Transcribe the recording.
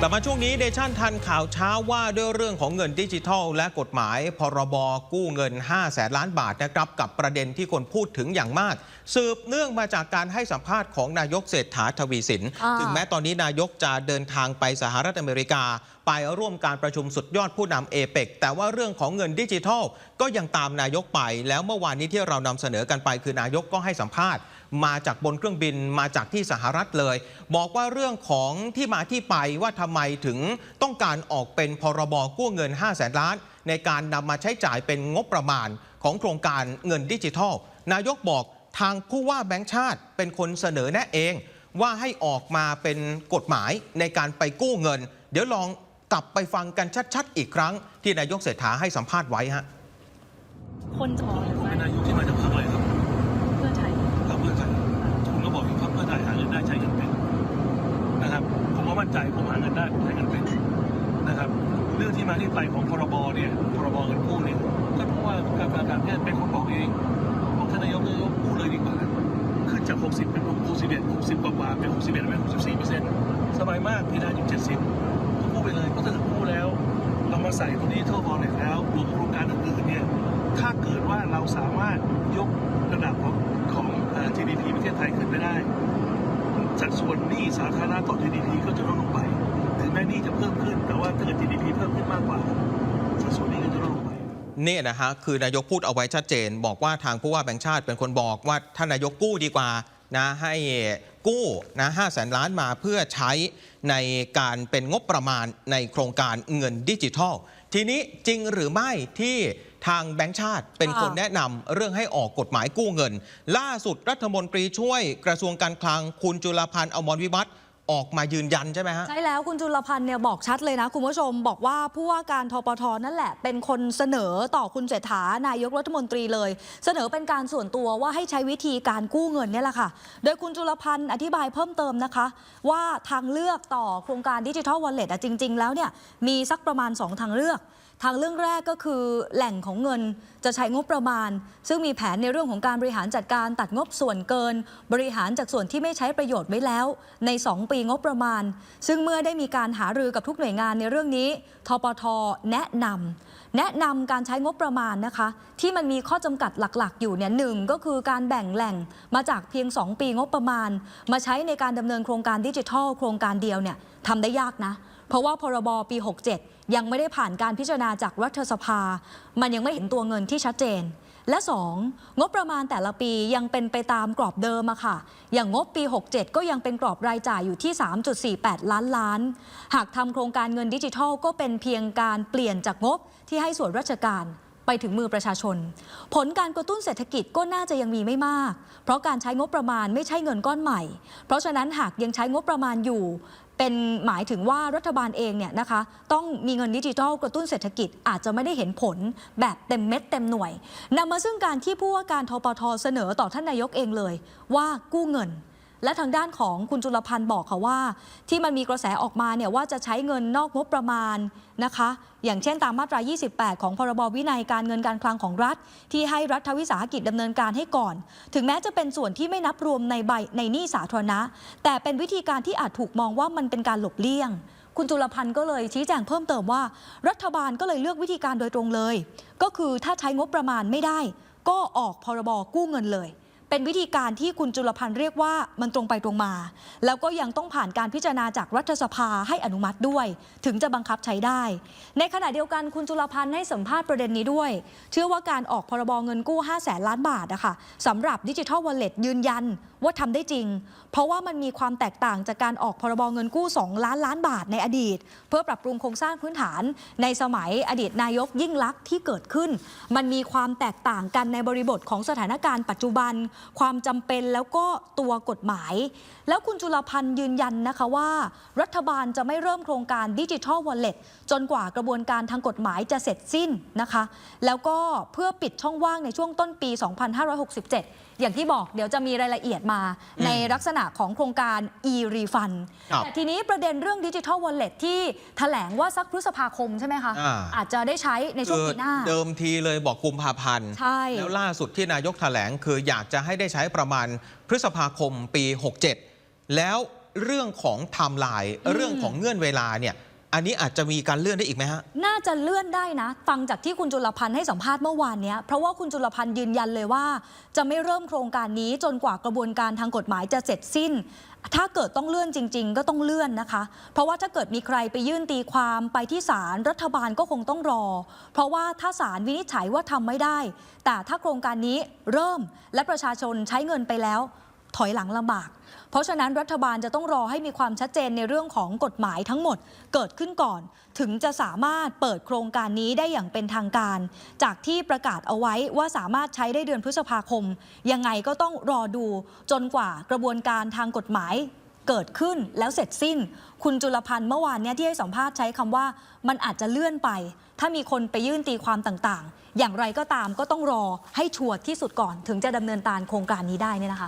กลับมาช่วงนี้เดชั่นทันข่าวเช้าว่าด้วยเรื่องของเงินดิจิทัล และกฎหมาย พรบกู้เงิน 5 แสนล้านบาทนะครับกับประเด็นที่คนพูดถึงอย่างมาก สืบเนื่องมาจากการให้สัมภาษณ์ของนายกเศรษฐาทวีสินอ่าถึงแม้ตอนนี้นายกจะเดินทางไปสหรัฐอเมริกา ไปร่วมการประชุมสุดยอดผู้นำเอเปกแต่ว่าเรื่องของเงินดิจิทัล ก็ยังตามนายกไป แล้วเมื่อวานนี้ที่เรานำเสนอกันไปคือนายกก็ให้สัมภาษณ์ มาจากบนเครื่องบินมาจากที่สหรัฐเลย บอกว่าเรื่องของที่มาที่ไปว่าทำไมถึงต้องการออกเป็นพรบกู้เงิน 5 0 0แสนล้าน ในการนำมาใช้จ่ายเป็นงบประมาณของโครงการเงินดิจิทัล นายกบอกทางผู้ว่าแบงค์ชาติเป็นคนเสนอแนะเอง ว่าให้ออกมาเป็นกฎหมายในการไปกู้เงิน เดี๋ยวลอง กลับไปฟังกันชัดๆ อีกครั้ง ที่นายกเศรษฐาให้สัมภาษณ์ไว้ฮะคนจะมองคุณเป็นนายกที่มาจากพรรคอะไรครับเพื่อไทยพรรคเพื่อไทยคุณก็บอกอยู่พรรคเพื่อไทยหาเงินได้ใช้เงินเป็นนะครับ ผมก็มั่นใจผมหาเงินได้ผมใช้เงินเป็นนะครับ เรื่องที่มาที่ไปของพรบเนี่ยพรบเงินกู้เนี่ยก็เพราะว่าการการการแพทย์ มาใส่ตัวนี้เท่าบอลเนี่ยแล้วรวมโครงการอื่นๆเนี่ยถ้าเกิดว่าเราสามารถยกระดับของของ GDP ประเทศไทยขึ้นไปได้สัดส่วนหนี้สาธารณะต่อ GDP ก็จะลดลงไปถึงแม้หนี้จะเพิ่มขึ้น แต่ว่าถ้าเกิด GDP เพิ่มขึ้นมากกว่าสัดส่วนหนี้ก็จะลดลงไปเนี่ยนะฮะคือนายกพูดเอาไว้ชัดเจน บอกว่าทางผู้ว่าแบงค์ชาติเป็นคนบอกว่าท่านนายกกู้ดีกว่า นะให้กู้นะห้าแสนล้านมาเพื่อใช้ในการเป็นงบประมาณในโครงการเงินดิจิทัล ทีนี้จริงหรือไม่ที่ทางแบงค์ชาติเป็นคนแนะนำเรื่องให้ออกกฎหมายกู้เงิน ล่าสุดรัฐมนตรีช่วยกระทรวงการคลังคุณจุลพันธ์อมรวิวัฒน์ ออกมายืนยันใช่ไหมฮะ ใช่แล้วคุณจุลพันธ์เนี่ยบอกชัดเลยนะ คุณผู้ชมบอกว่าผู้ว่าการทปทนั่นแหละ เป็นคนเสนอต่อคุณเศรษฐานายกรัฐมนตรีเลย เสนอเป็นการส่วนตัวว่าให้ใช้วิธีการกู้เงินเนี่ยแหละค่ะ โดยคุณจุลพันธ์อธิบายเพิ่มเติมนะคะ ว่าทางเลือกต่อโครงการดิจิทัลวอลเล็ตจริง ๆ แล้วเนี่ยมีสักประมาณ 2 ทางเลือก ทางเรื่องแรกก็คือแหล่งของเงินจะใช้งบประมาณ ซึ่งมีแผนในเรื่องของการบริหารจัดการตัดงบส่วนเกิน บริหารจากส่วนที่ไม่ใช้ประโยชน์ไว้แล้ว ใน 2 ปีงบประมาณ ซึ่งเมื่อได้มีการหารือกับทุกหน่วยงานในเรื่องนี้ทปทแนะนำแนะนำการใช้งบประมาณนะคะ ที่มันมีข้อจำกัดหลักๆ อยู่เนี่ยหนึ่งก็คือการแบ่งแหล่งมาจากเพียง 2 ปีงบประมาณ มาใช้ในการดำเนินโครงการดิจิทัล โครงการเดียวเนี่ยทำได้ยากนะ เพราะว่าพรบปี 67 ยังไม่ได้ผ่านการพิจารณาจากรัฐสภา มันยังไม่เห็นตัวเงินที่ชัดเจน และ 2. งบประมาณแต่ละปียังเป็นไปตามกรอบเดิมอะค่ะ อย่างงบปี 67 ก็ยังเป็นกรอบรายจ่ายอยู่ที่ 3.48 ล้านล้าน หากทำโครงการเงินดิจิทัล ก็เป็นเพียงการเปลี่ยนจากงบที่ให้ส่วนราชการไปถึงมือประชาชน ผลการกระตุ้นเศรษฐกิจก็น่าจะยังมีไม่มาก เพราะการใช้งบประมาณไม่ใช่เงินก้อนใหม่ เพราะฉะนั้นหากยังใช้งบประมาณอยู่ เป็นหมายถึงว่ารัฐบาลเองเนี่ยนะคะต้องมีเงินดิจิทัลกระตุ้นเศรษฐกิจอาจจะไม่ได้เห็นผลแบบเต็มเม็ดเต็มหน่วยนำมาซึ่งการที่ผู้ว่าการทปทเสนอต่อท่านนายกเองเลย ว่ากู้เงิน และทางด้านของคุณจุลพันธ์บอกค่ะว่า ที่มันมีกระแสออกมาเนี่ยว่าจะใช้เงินนอกงบประมาณนะคะ อย่างเช่นตามมาตรา 28 ของพรบวินัยการเงินการคลังของรัฐ ที่ให้รัฐวิสาหกิจดำเนินการให้ก่อน ถึงแม้จะเป็นส่วนที่ไม่นับรวมในใบในหนี้สาธารณะ แต่เป็นวิธีการที่อาจถูกมองว่ามันเป็นการหลบเลี่ยงคุณจุลพันธ์ก็เลยชี้แจงเพิ่มเติมว่า รัฐบาลก็เลยเลือกวิธีการโดยตรงเลย ก็คือถ้าใช้งบประมาณไม่ได้ ก็ออกพรบกู้เงินเลย เป็นวิธีการที่คุณจุลพันธ์เรียกว่ามันตรงไปตรงมา แล้วก็ยังต้องผ่านการพิจารณาจากรัฐสภาให้อนุมัติด้วย ถึงจะบังคับใช้ได้ ในขณะเดียวกันคุณจุลพันธ์ให้สัมภาษณ์ประเด็นนี้ด้วย เชื่อว่าการออกพรบเงินกู้5 0 0แสนล้านบาทนะคะสำหรับดิจิทัลวอลเล็ตยืนยันว่าทำได้จริง เพราะว่ามันมีความแตกต่างจากการออกพรบเงินกู้ 2 ล้านล้านบาทในอดีต เพื่อปรับปรุงโครงสร้างพื้นฐาน ในสมัยอดีตนายกยิ่งลักษณ์ที่เกิดขึ้น มันมีความแตกต่างกันในบริบทของสถานการณ์ปัจจุบันความจำเป็นแล้วก็ตัวกฎหมาย แล้วคุณจุลพันธ์ยืนยันนะคะว่า รัฐบาลจะไม่เริ่มโครงการดิจิทัลวอลเล็ตจนกว่ากระบวนการทางกฎหมายจะเสร็จสิ้นนะคะ แล้วก็เพื่อปิดช่องว่างในช่วงต้นปี 2567 อย่างที่บอกเดี๋ยวจะมีรายละเอียดมาอืมในลักษณะของโครงการ e-refund ครับแต่ทีนี้ประเด็นเรื่องดิจิทัลวอลเล็ตที่แถลงว่าสักพฤษภาคมใช่ไหมคะอ่าอาจจะได้ใช้ในช่วงปีหน้า เดิมทีเลยบอกกุมภาพันธ์ใช่แล้วล่าสุดที่นายกแถลงคืออยากจะให้ได้ใช้ประมาณพฤษภาคมปี 67 แล้วเรื่องของไทม์ไลน์เรื่องของเงื่อนเวลาเนี่ย อันนี้อาจจะมีการเลื่อนได้อีกไหมฮะ น่าจะเลื่อนได้นะ ฟังจากที่คุณจุลพันธ์ให้สัมภาษณ์เมื่อวานเนี้ยเพราะว่าคุณจุลพันธ์ยืนยันเลยว่า จะไม่เริ่มโครงการนี้จนกว่ากระบวนการทางกฎหมายจะเสร็จสิ้น ถ้าเกิดต้องเลื่อนจริง ๆ ก็ต้องเลื่อนนะคะ เพราะว่าถ้าเกิดมีใครไปยื่นตีความไปที่ศาลรัฐบาลก็คงต้องรอ เพราะว่าถ้าศาลวินิจฉัยว่าทำไม่ได้ แต่ถ้าโครงการนี้เริ่มและประชาชนใช้เงินไปแล้ว ถอยหลังลำบาก เพราะฉะนั้นรัฐบาลจะต้องรอให้มีความชัดเจนในเรื่องของกฎหมายทั้งหมดเกิดขึ้นก่อน ถึงจะสามารถเปิดโครงการนี้ได้อย่างเป็นทางการ จากที่ประกาศเอาไว้ว่าสามารถใช้ได้เดือนพฤษภาคม ยังไงก็ต้องรอดูจนกว่ากระบวนการทางกฎหมายเกิดขึ้นแล้วเสร็จสิ้น คุณจุลพันธ์เมื่อวานเนี้ยที่ให้สัมภาษณ์ใช้คำว่า มันอาจจะเลื่อนไป ถ้ามีคนไปยื่นตีความต่างๆ อย่างไรก็ตามก็ต้องรอให้ชัวร์ที่สุดก่อน ถึงจะดำเนินการโครงการนี้ได้เนี่ยนะคะ